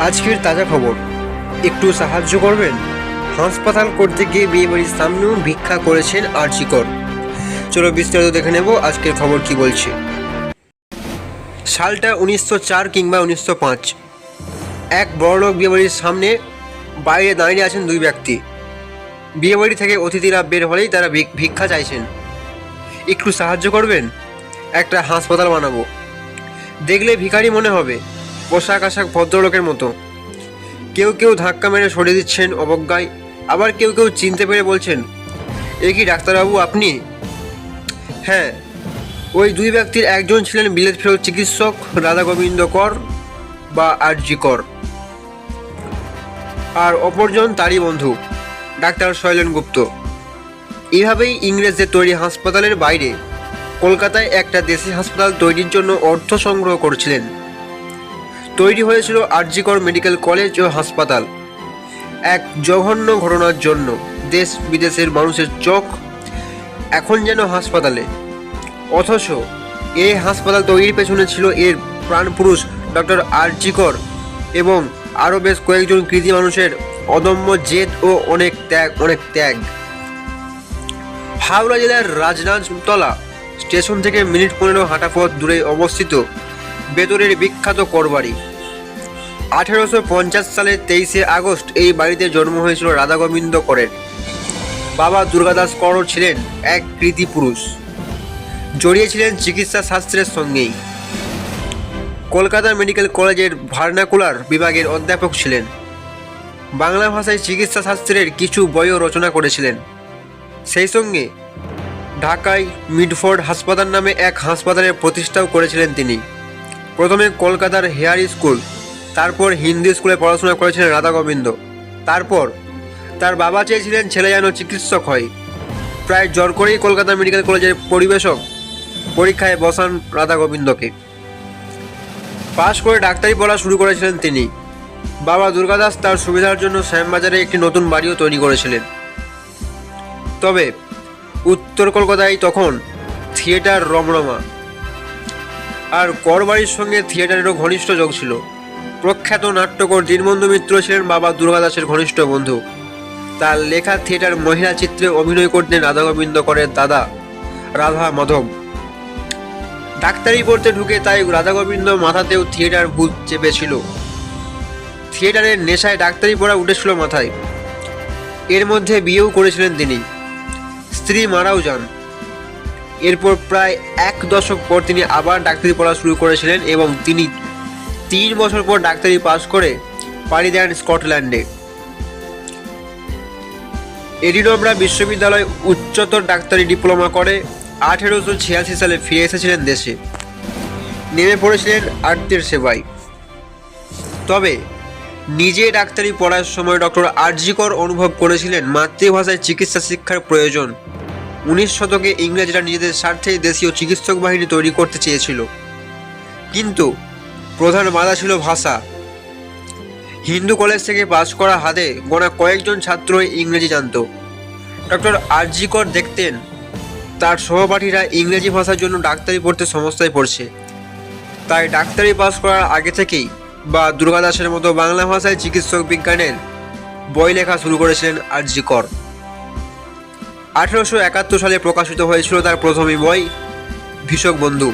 আজকের তাজা খবর। একটু সাহায্য করবেন? হাসপাতাল করতে গিয়ে বিয়ে বাড়ির সামনেও ভিক্ষা করেছেন আর্চিকর চলো বিস্তারিত দেখে নেব আজকের খবর কি বলছে। সালটা উনিশশো চার কিংবা উনিশশো পাঁচ। এক বড়লোক বিয়েবাড়ির সামনে বাইরে দাঁড়িয়ে আছেন দুই ব্যক্তি। বিয়েবাড়ি থেকে অতিথিরা বের হলেই তারা ভিক- ভিক্ষা চাইছেন। একটু সাহায্য করবেন? একটা হাসপাতাল বানাবো। দেখলে ভিখারি মনে হবে। পোশাক আশাক ভদ্রলোকের মতো। কেউ কেউ ধাক্কা মেরে সরিয়ে দিচ্ছেন অবজ্ঞায়, আবার কেউ কেউ চিনতে পেরে বলছেন, এ কি ডাক্তারবাবু আপনি? হ্যাঁ ওই দুই ব্যক্তির একজন ছিলেন বিলেত ফেরত চিকিৎসক, রাধা গোবিন্দ কর বা আরজি কর। আর অপরজন তারই বন্ধু, ডাক্তার শৈলেন গুপ্ত। এভাবেই ইংরেজদের তৈরি হাসপাতালের বাইরে কলকাতায় একটা দেশি হাসপাতাল তৈরির জন্য অর্থ সংগ্রহ করছিলেন। তৈরি হয়েছিল আরজিকর মেডিকেল কলেজ ও হাসপাতাল। এক জঘন্য ঘটনার জন্য দেশ বিদেশের মানুষের চোখ এখন যেন হাসপাতালে। অথচ এই হাসপাতাল তৈরির পেছনে ছিল এর প্রাণপুরুষ ডক্টর আরজিকর এবং আরও বেশ কয়েকজন কৃতি মানুষের অদম্য জেদ ও অনেক ত্যাগ অনেক ত্যাগ। হাওড়া জেলার রাজনাজতলা স্টেশন থেকে মিনিট পনেরো হাঁটা পথ দূরে অবস্থিত বেতরের বিখ্যাত করবাড়ি। আঠেরোশো পঞ্চাশ সালে তেইশে আগস্ট এই বাড়িতে জন্ম হয়েছিল রাধা গোবিন্দ করের বাবা দুর্গাদাস কর ছিলেন এক কৃতি পুরুষ। জড়িয়েছিলেন চিকিৎসা শাস্ত্রের সঙ্গেই। কলকাতা মেডিকেল কলেজের ভার্নাকুলার বিভাগের অধ্যাপক ছিলেন। বাংলা ভাষায় চিকিৎসা শাস্ত্রের কিছু বইও রচনা করেছিলেন। সেই সঙ্গে ঢাকায় মিডফোর্ড হাসপাতাল নামে এক হাসপাতালের প্রতিষ্ঠাও করেছিলেন তিনি। প্রথমে কলকাতার হেয়ার স্কুল তারপর হিন্দি স্কুলে পড়াশোনা করেছিলেন রাধা গোবিন্দ। তারপর তার বাবা চেয়েছিলেন ছেলে যেন চিকিৎসক হয়। প্রায় জোর করেই কলকাতা মেডিকেল কলেজের পরিবেশক পরীক্ষায় বসান রাধা গোবিন্দকে। পাশ করে ডাক্তারি পড়া শুরু করেছিলেন তিনি। বাবা দুর্গাদাস তার সুবিধার জন্য শ্যামবাজারে একটি নতুন বাড়িও তৈরি করেছিলেন। তবে উত্তর কলকাতায় তখন থিয়েটার রমরমা। আর করবাড়ির সঙ্গে থিয়েটারেরও ঘনিষ্ঠ যোগ ছিল। প্রখ্যাত নাট্যকর দীনবন্ধু মিত্র ছিলেন বাবা দুর্গা দাসের ঘনিষ্ঠ বন্ধু। তার লেখা থিয়েটার মহিলা চিত্রে অভিনয় করতেন রাধা গোবিন্দ করের দাদা রাধা মাধব। ডাক্তারি পড়তে ঢুকে তাই রাধা গোবিন্দ মাথাতেও থিয়েটার ভূত চেপেছিল। থিয়েটারের নেশায় ডাক্তারি পড়া উঠেছিল মাথায়। এর মধ্যে বিয়েও করেছিলেন তিনি। স্ত্রী মারাও যান। এরপর প্রায় এক দশক পর তিনি আবার ডাক্তারি পড়া শুরু করেছিলেন এবং তিনি তিন বছর পর ডাক্তারি পাশ করে পাড়ি দেন স্কটল্যান্ডে। এডিনবরা বিশ্ববিদ্যালয় উচ্চতর ডাক্তারি ডিপ্লোমা করে আঠেরোশো ছিয়াশি সালে ফিরে এসেছিলেন দেশে। নেমে পড়েছিলেন আর্তের সেবায়। তবে নিজে ডাক্তারি পড়ার সময় ডক্টর আরজিকর অনুভব করেছিলেন মাতৃভাষায় চিকিৎসা শিক্ষার প্রয়োজন। উনিশ শতকে ইংরেজরা নিজেদের স্বার্থে দেশীয় চিকিৎসক বাহিনী তৈরি করতে চেয়েছিল। কিন্তু প্রধান বাধা ছিল ভাষা। হিন্দু কলেজ থেকে পাশ করা হাতে গোনা কয়েকজন ছাত্রই ইংরেজি জানত। ডক্টর আরজিকর দেখতেন, তার সহপাঠীরা ইংরেজি ভাষার জন্য ডাক্তারি পড়তে সমস্যায় পড়ছে। তাই ডাক্তারি পাস করার আগে থেকেই বা দুর্গাদাসের মতো বাংলা ভাষায় চিকিৎসক বিজ্ঞানের বই লেখা শুরু করেছিলেন আরজিকর। আঠেরোশো একাত্তর সালে প্রকাশিত হয়েছিল তার প্রথমই বই, ভীষক বন্ধু।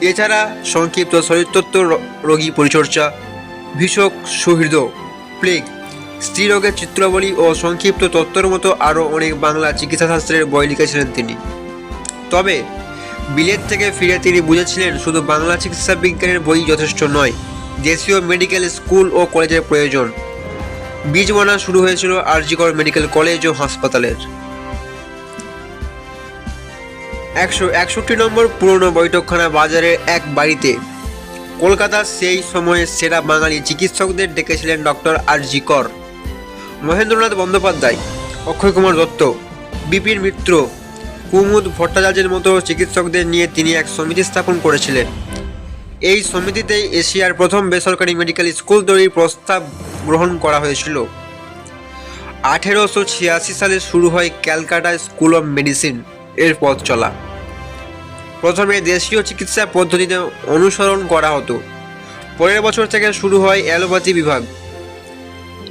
এছাড়া সংক্ষিপ্ত শরীরতত্ত্ব রোগী পরিচর্যা, ভীষক সুহৃদ, প্লেগ স্ত্রীরোগের চিত্রাবলী ও সংক্ষিপ্ত তত্ত্বর মতো আরও অনেক বাংলা চিকিৎসাশাস্ত্রের বই লিখেছিলেন তিনি। তবে বিলেত থেকে ফিরে তিনি বুঝেছিলেন শুধু বাংলা চিকিৎসা বিজ্ঞানের বই যথেষ্ট নয়, দেশীয় মেডিকেল স্কুল ও কলেজের প্রয়োজন। বীজ শুরু হয়েছিল আরজিকর মেডিকেল কলেজ ও হাসপাতালের। একশো একষট্টি নম্বর পুরনো বৈঠকখানা বাজারের এক বাড়িতে। কলকাতার সেই সময়ের সেরা বাঙালি চিকিৎসকদের ডেকেছিলেন ডক্টর আর জি কর। মহেন্দ্রনাথ বন্দ্যোপাধ্যায়, অক্ষয় কুমার দত্ত, বিপিন মিত্র, কুমুদ ভট্টাচার্যের মতো চিকিৎসকদের নিয়ে তিনি এক সমিতি স্থাপন করেছিলেন। এই সমিতিতেই এশিয়ার প্রথম বেসরকারি মেডিকেল স্কুল তৈরির প্রস্তাব গ্রহণ করা হয়েছিল। আঠেরোশো ছিয়াশি সালে শুরু হয় ক্যালকাটা স্কুল অফ মেডিসিন। এর পথ চলা। প্রথমে দেশীয় চিকিৎসা পদ্ধতিতে অনুসরণ করা হতো। পরের বছর থেকে শুরু হয় অ্যালোপ্যাথি বিভাগ।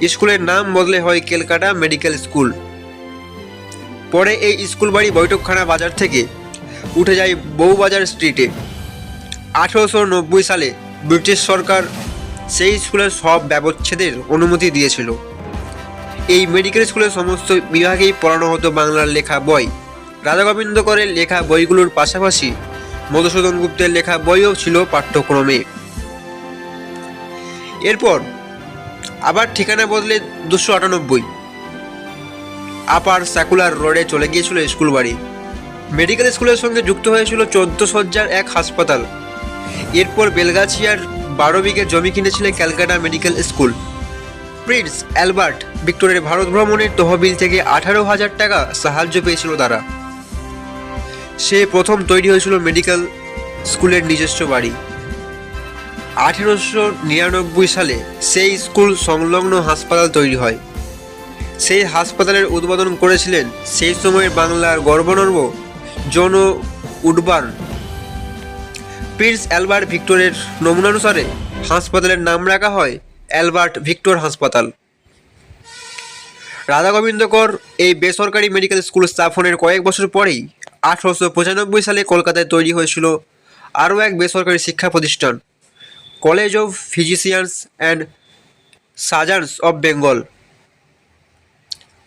স্কুলের নাম বদলে হয় কেলকাটা মেডিকেল স্কুল। পরে এই স্কুল বাড়ি বৈঠকখানা বাজার থেকে উঠে যায় বউবাজার স্ট্রিটে। আঠেরোশো নব্বই সালে ব্রিটিশ সরকার সেই স্কুলের সব ব্যবচ্ছেদের অনুমতি দিয়েছিল। এই মেডিকেল স্কুলের সমস্ত বিভাগেই পড়ানো হতো বাংলার লেখা বই। রাধা গোবিন্দ করের লেখা বইগুলোর পাশাপাশি মধুসূদন গুপ্তের লেখা বইও ছিল পাঠ্যক্রমে। এরপর আবার ঠিকানা বদলে দুশো আটানব্বই। আপার সাকুলার রোডে চলে গিয়েছিল স্কুল বাড়ি মেডিকেল স্কুলের সঙ্গে যুক্ত হয়েছিল চোদ্দ সজ্জার এক হাসপাতাল। এরপর বেলগাছিয়ার বারো বিঘে জমি কিনেছিলেন Calcutta Medical School. Prince Albert ভিক্টোরিয়ার ভারত ভ্রমণের তহবিল থেকে আঠারো হাজার টাকা সাহায্য পেয়েছিল তারা। সে প্রথম তৈরি হয়েছিল মেডিকেল স্কুলের নিজস্ব বাড়ি। আঠেরোশো নিরানব্বই সালে সেই স্কুল সংলগ্ন হাসপাতাল তৈরি হয়। সেই হাসপাতালের উদ্বোধন করেছিলেন সেই সময়ের বাংলার গর্বনর্ব জন উডবার্ন। প্রিন্স অ্যালবার্ট ভিক্টরের নমুনানুসারে হাসপাতালের নাম রাখা হয় অ্যালবার্ট ভিক্টর হাসপাতাল। রাধা গোবিন্দ কর এই বেসরকারি মেডিকেল স্কুল স্থাপনের কয়েক বছর পরেই আঠারোশো পঁচানব্বই সালে কলকাতায় তৈরি হয়েছিল আরও এক বেসরকারি শিক্ষা প্রতিষ্ঠান College of Physicians and Surgeons of Bengal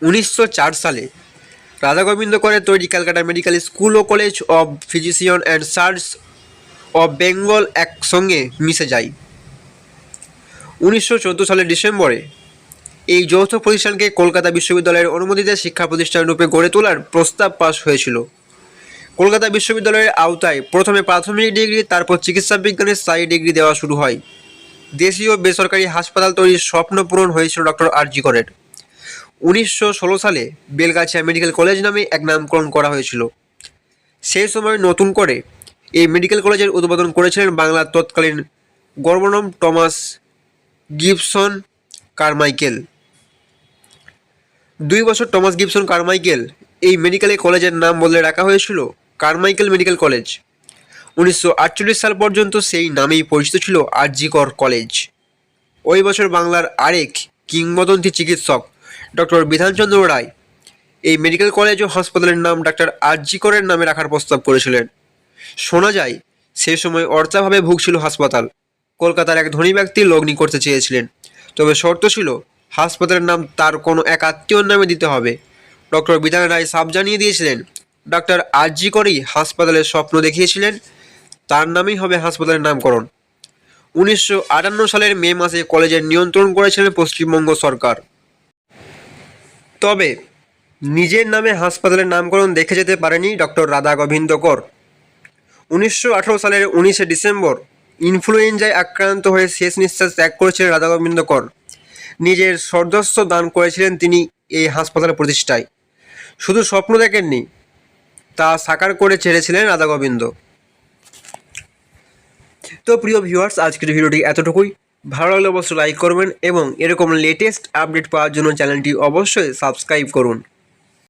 উনিশশো চার সালে রাধা গোবিন্দ করের তৈরি Calcutta medical school O College of Physician and Surge of Bengal একসঙ্গে মিশে যায়। উনিশশো চোদ্দ সালের ডিসেম্বরে এই যৌথ প্রতিষ্ঠানকে কলকাতা বিশ্ববিদ্যালয়ের অনুমোদিত শিক্ষা প্রতিষ্ঠান রূপে গড়ে তোলার প্রস্তাব পাশ হয়েছিল। কলকাতা বিশ্ববিদ্যালয়ের আওতায় প্রথমে প্রাথমিক ডিগ্রি, তারপর চিকিৎসা বিজ্ঞানের স্থায়ী ডিগ্রি দেওয়া শুরু হয়। দেশীয় বেসরকারি হাসপাতাল তৈরির স্বপ্ন পূরণ হয়েছিল ডক্টর আরজি করের। উনিশশো ষোলো সালে বেলগাছিয়া মেডিকেল কলেজ নামে এক নামকরণ করা হয়েছিল। সেই সময় নতুন করে এই মেডিকেল কলেজের উদ্বোধন করেছিলেন বাংলার তৎকালীন গভর্নর টমাস গিবসন কারমাইকেল। দুই বছর টমাস গিবসন কারমাইকেল এই মেডিকেল কলেজের নাম বদলে রাখা হয়েছিল কারমাইকেল মেডিকেল কলেজ। উনিশশো আটচল্লিশ সাল পর্যন্ত সেই নামেই পরিচিত ছিল আরজিকর কলেজ। ওই বছর বাংলার আরেক কিংবদন্তি চিকিৎসক, ডক্টর বিধানচন্দ্র রায়, এই মেডিকেল কলেজ ও হাসপাতালের নাম ডাক্তার আরজিকরের নামে রাখার প্রস্তাব করেছিলেন। শোনা যায়, সে সময় অর্চাভাবে ভুগছিল হাসপাতাল। কলকাতার এক ধনী ব্যক্তি লগ্নি করতে চেয়েছিলেন। তবে শর্ত ছিল, হাসপাতালের নাম তার কোনো এক আত্মীয়র নামে দিতে হবে। ডক্টর বিধান রায় সাপ জানিয়ে দিয়েছিলেন ডাক্তার আরজি করেই হাসপাতালের স্বপ্ন দেখিয়েছিলেন। তার নামেই হবে হাসপাতালের নামকরণ। উনিশশো আটান্ন সালের মে মাসে কলেজের নিয়ন্ত্রণ করেছিলেন পশ্চিমবঙ্গ সরকার। তবে নিজের নামে হাসপাতালের নামকরণ দেখে যেতে পারেনি ডক্টর রাধা গোবিন্দ কর। উনিশশো আঠারো সালের উনিশে ডিসেম্বর ইনফ্লুয়েঞ্জায় আক্রান্ত হয়ে শেষ নিঃশ্বাস ত্যাগ করেছিলেন রাধা গোবিন্দ কর। নিজের সর্বস্ব দান করেছিলেন তিনি এই হাসপাতাল প্রতিষ্ঠায়। শুধু স্বপ্ন দেখেননি তা সাকার করে ছেড়েছিলেন রাধা গোবিন্দ তো প্রিয় ভিউয়ার্স আজকের ভিডিওটি এতটুকুই। ভালো লাগলে অবশ্যই লাইক করবেন এবং এরকম লেটেস্ট আপডেট পাওয়ার জন্য চ্যানেলটি অবশ্যই সাবস্ক্রাইব করুন।